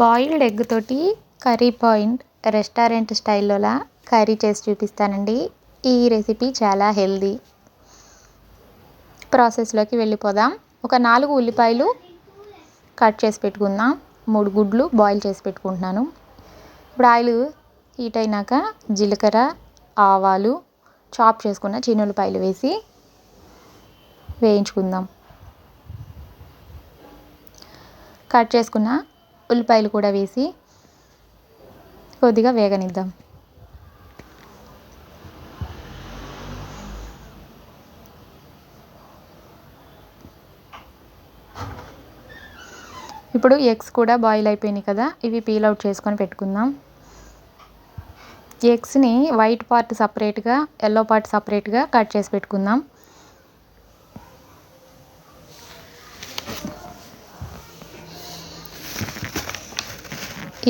Boiled egg తోటి curry point restaurant స్టైల్లోలా curry చేసి చూపిస్తానండి. ఈ రెసిపీ చాలా హెల్దీ. ప్రాసెస్లోకి వెళ్ళిపోదాం. ఒక నాలుగు ఉల్లిపాయలు కట్ చేసి పెట్టుకుందాం. మూడు గుడ్లు బాయిల్ చేసి పెట్టుకుంటున్నాను. ఇప్పుడు ఆయిల్ హీట్ అయినాక జీలకర్ర ఆవాలు చాప్ చేసుకున్న చిన్న ఉల్లిపాయలు వేసి వేయించుకుందాం. కట్ చేసుకున్న ఉల్లిపాయలు కూడా వేసి కొద్దిగా వేగనిద్దాం. ఇప్పుడు ఎగ్స్ కూడా బాయిల్ అయిపోయినాయి కదా ఇవి పీల్ అవుట్ చేసుకొని పెట్టుకుందాం. ఎగ్స్ని వైట్ పార్ట్ సపరేట్గా ఎల్లో పార్ట్ సపరేట్గా కట్ చేసి పెట్టుకుందాం.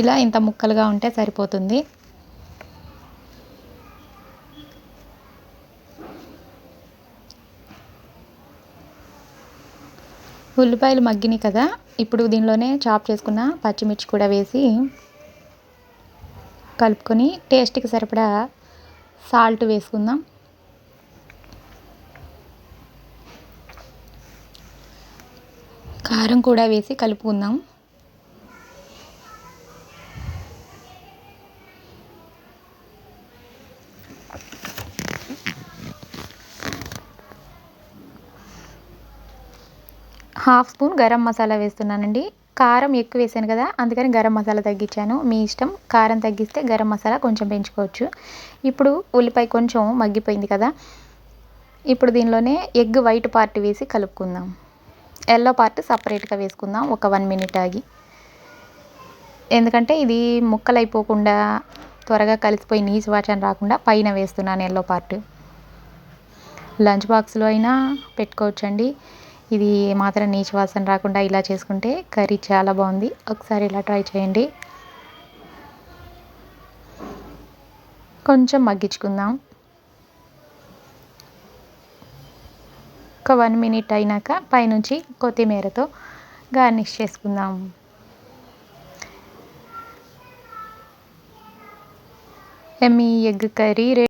ఇలా ఇంత ముక్కలుగా ఉంటే సరిపోతుంది. ఉల్లిపాయలు మగ్గినాయి కదా ఇప్పుడు దీనిలోనే చాప్ చేసుకున్న పచ్చిమిర్చి కూడా వేసి కలుపుకొని టేస్ట్కి సరిపడా సాల్ట్ వేసుకుందాం. కారం కూడా వేసి కలుపుకుందాం. హాఫ్ స్పూన్ గరం మసాలా వేస్తున్నానండి. కారం ఎక్కువ వేసాను కదా అందుకని గరం మసాలా తగ్గించాను. మీ ఇష్టం కారం తగ్గిస్తే గరం మసాలా కొంచెం పెంచుకోవచ్చు. ఇప్పుడు ఉల్లిపాయ కొంచెం మగ్గిపోయింది కదా ఇప్పుడు దీనిలోనే ఎగ్ వైట్ పార్ట్ వేసి కలుపుకుందాం. ఎల్లో పార్ట్ సపరేట్గా వేసుకుందాం ఒక వన్ మినిట్ ఆగి. ఎందుకంటే ఇది ముక్కలు అయిపోకుండా త్వరగా కలిసిపోయి నీచు వాచన రాకుండా పైన వేస్తున్నాను ఎల్లో పార్ట్. లంచ్ బాక్స్లో అయినా పెట్టుకోవచ్చండి. ఇది మాత్రం నీచు వాసన రాకుండా ఇలా చేసుకుంటే కర్రీ చాలా బాగుంది. ఒకసారి ఇలా ట్రై చేయండి. కొంచెం మగ్గించుకుందాం. ఒక వన్ మినిట్ అయినాక పైనుంచి కొత్తిమీరతో గార్నిష్ చేసుకుందాం. Emmy egg curry